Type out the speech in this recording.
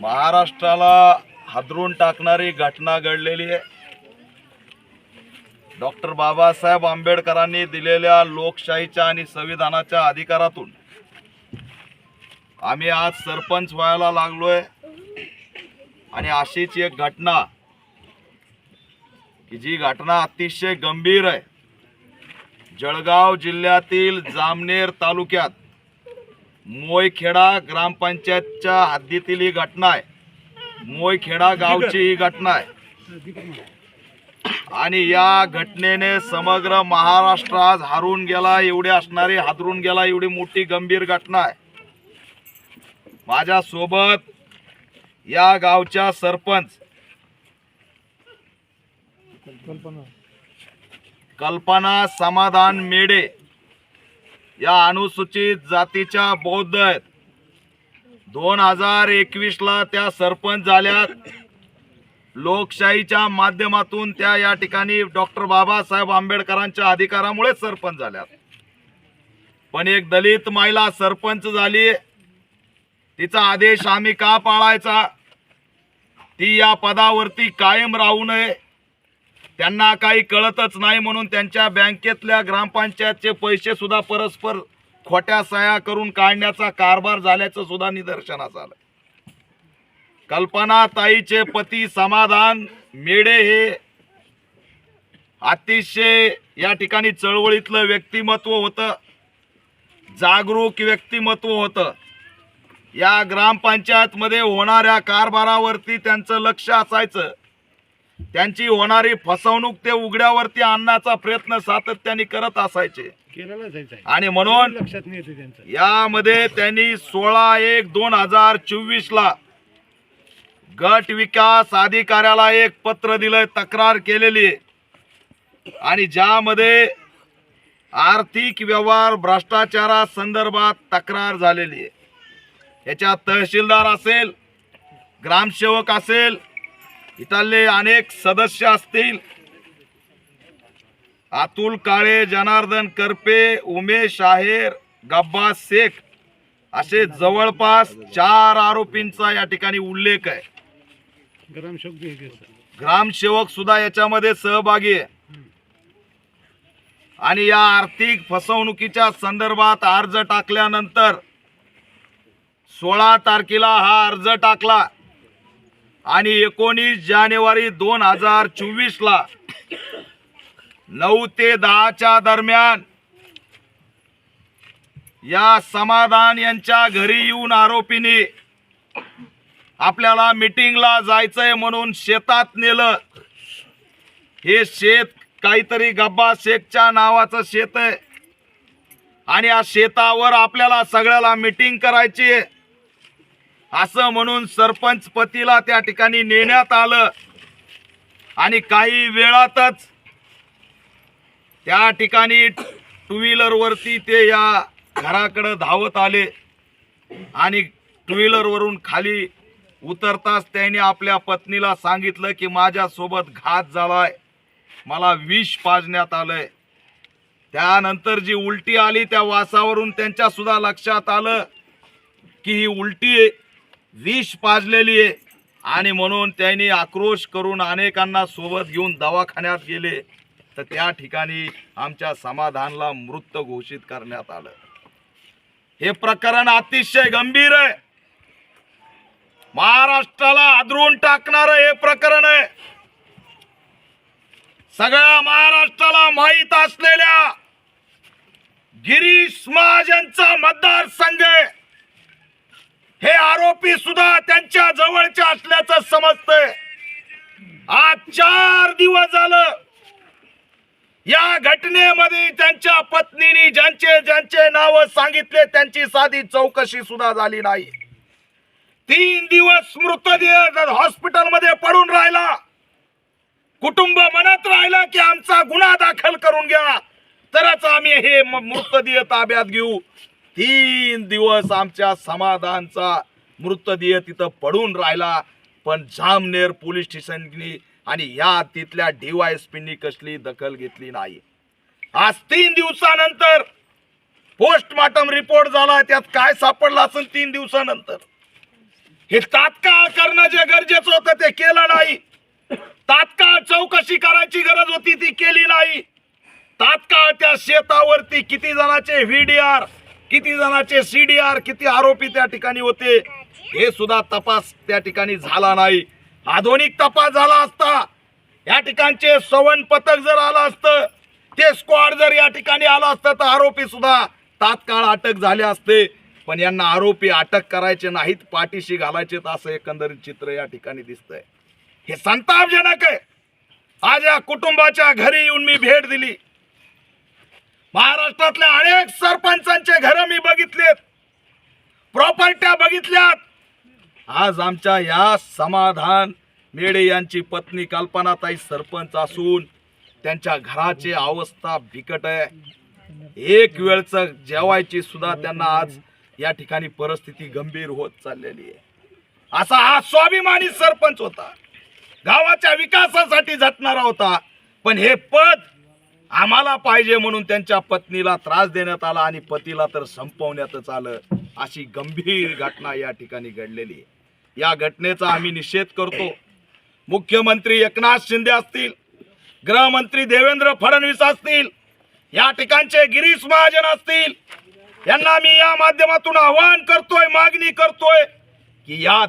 महाराष्ट्राला हादरून टाकणारी घटना घडलेली आहे. डॉक्टर बाबासाहेब आंबेडकरांनी दिलेल्या लोकशाहीच्या आणि संविधानाच्या अधिकारातून आम्ही आज सरपंच व्हायला लागलोय. आणि अशीच एक घटना की जी घटना अतिशय गंभीर आहे. जळगाव जिल्ह्यातील जामनेर तालुक्यात मोयखेडा ग्रामपंचायतच्या हद्दीतील ही घटना आहे. मोयखेडा गावची ही घटना आहे. आणि या घटनेने समग्र महाराष्ट्र आज हारून गेला एवढी असणारी हादरून गेला एवढी मोठी गंभीर घटना आहे. माझ्यासोबत या गावच्या सरपंच कल्पना. समाधान मेडे या अनुसूचित जातीच्या बौद्ध आहेत. दोन हजार एकवीस ला त्या सरपंच झाल्यात. लोकशाहीच्या माध्यमातून त्या या ठिकाणी डॉक्टर बाबासाहेब आंबेडकरांच्या अधिकारामुळेच सरपंच झाल्यात. पण एक दलित महिला सरपंच झाली. तिचा आदेश आम्ही का पाळायचा? ती या पदावरती कायम राहू नये. त्यांना काही कळतच नाही म्हणून त्यांच्या बँकेतल्या ग्रामपंचायतचे पैसे सुद्धा परस्पर खोट्या सह्या करून काढण्याचा कारभार झाल्याचं सुद्धा निदर्शनास आलं. कल्पना ताईचे पती समाधान मेडे हे अतिशय या ठिकाणी चळवळीतलं व्यक्तिमत्व होतं जागरूक व्यक्तिमत्व होतं. या ग्रामपंचायतमध्ये होणाऱ्या कारभारावरती त्यांचं लक्ष असायचं. त्यांची होणारी फसवणूक ते उघड्यावरती आणण्याचा प्रयत्न सातत्याने करत असायचे. आणि म्हणून यामध्ये त्यांनी सोळा एक दोन हजार चोवीस ला गट विकास अधिकाऱ्याला एक पत्र दिलंय तक्रार केलेली. आणि ज्यामध्ये आर्थिक व्यवहार भ्रष्टाचारा संदर्भात तक्रार झालेली आहे. याच्यात तहसीलदार असेल ग्रामसेवक असेल इथले अनेक सदस्य असतील. अतुल काळे जनार्दन करपे उमेश आहेर गब्बा शेख असे जवळपास चार आरोपींचा या ठिकाणी उल्लेख आहे. ग्रामशोक ग्रामसेवक सुद्धा याच्यामध्ये सहभागी आहे. आणि या आर्थिक फसवणुकीच्या संदर्भात अर्ज टाकल्यानंतर सोळा तारखेला हा अर्ज टाकला. आणि एकोणीस जानेवारी दोन हजार चोवीस ला नऊ ते दहाच्या दरम्यान या समाधान यांच्या घरी येऊन आरोपीने आपल्याला मिटिंगला जायचंय म्हणून शेतात नेलं. हे शेत काहीतरी गब्बा शेखच्या नावाचं शेत आहे. आणि या शेतावर आपल्याला सगळ्याला मिटिंग करायची आहे. असं म्हणून सरपंच पतीला त्या ठिकाणी नेण्यात आलं. आणि काही वेळातच त्या ठिकाणी टू व्हीलरवरती ते या घराकडं धावत आले. आणि टू व्हीलरवरून खाली उतरताच त्यांनी आपल्या पत्नीला सांगितलं की माझ्यासोबत घात झालाय. मला विष पाजण्यात आलंय. त्यानंतर जी उलटी आली त्या वासावरून त्यांच्यासुद्धा लक्षात आलं की ही उलटी विष पाजलेली आहे. आणि म्हणून त्यांनी आक्रोश करून अनेकांना सोबत घेऊन दवाखान्यात गेले. तर त्या ठिकाणी आमच्या समाधानला मृत घोषित करण्यात आलं. हे प्रकरण अतिशय गंभीर आहे. महाराष्ट्राला आदरून टाकणार हे प्रकरण आहे. सगळ्या महाराष्ट्राला माहीत असलेल्या गिरीश महाजनचा मतदारसंघ आहे. आरोपी सुद्धा त्यांच्या जवळच्या असल्याचं समजतंय. आज चार दिवस झालं. या घटनेमध्ये त्यांच्या पत्नीनी ज्यांचे ज्यांचे नाव सांगितले त्यांची साधी चौकशी सुद्धा झाली नाही. तीन दिवस मृतदेह हॉस्पिटलमध्ये पडून राहिला कुटुंब म्हणत राहिलं की आमचा गुन्हा दाखल करून घ्या तरच आम्ही हे मृतदेह ताब्यात घेऊ. तीन दिवस आमच्या समाधानचा मृतदेह तिथं पडून राहिला. पण जामनेर पोलीस स्टेशननी आणि या तिथल्या डीवायएसपींनी कसली दखल घेतली नाही. आज तीन दिवसानंतर पोस्टमार्टम रिपोर्ट झाला त्यात काय सापडलं असेल तीन दिवसानंतर? हे तात्काळ करणं जे गरजेचं होतं ते केलं नाही. तात्काळ चौकशी करायची गरज होती ती केली नाही. तात्काळ त्या शेतावरती किती जणांचे व्हीडीआर किती जणांचे सीडीआर किती आरोपी त्या ठिकाणी होते हे सुद्धा तपास त्या ठिकाणी झाला नाही. आधुनिक तपास झाला असता या ठिकाणचे सवन पथक जर आलं असतं ते स्क्वॉड जर या ठिकाणी आलं असतं तर आरोपी सुद्धा तात्काळ अटक झाले असते. पण यांना आरोपी अटक करायचे नाहीत पाठीशी घालायचे असं एकंदरीत चित्र या ठिकाणी दिसतंय. हे संतापजनक आहे. आज या कुटुंबाच्या घरी येऊन मी भेट दिली. महाराष्ट्रातल्या अनेक सरपंचांचे घर मी बघितलेत. प्रॉपर्ट्या बघितल्यात. आज आमच्या या समाधान मेडे यांची पत्नी कल्पनाताई सरपंच असून त्यांच्या घराची अवस्था बिकट आहे. एक वेळच जेवायची सुद्धा त्यांना आज या ठिकाणी परिस्थिती गंभीर होत चाललेली आहे. असा हा स्वाभिमानी सरपंच होता. गावाच्या विकासासाठी झटणारा होता. पण हे पद आम्हाला पाहिजे म्हणून त्यांच्या पत्नीला त्रास देण्यात आला आणि पतीला तर संपवण्यातच आलं. अशी गंभीर घटना या ठिकाणी घडलेली आहे. या घटनेचा आम्ही निषेध करतो. मुख्यमंत्री एकनाथ शिंदे असतील गृहमंत्री देवेंद्र फडणवीस असतील या ठिकाणचे गिरीश महाजन असतील यांना मी या माध्यमातून आवाहन करतोय मागणी करतोय की या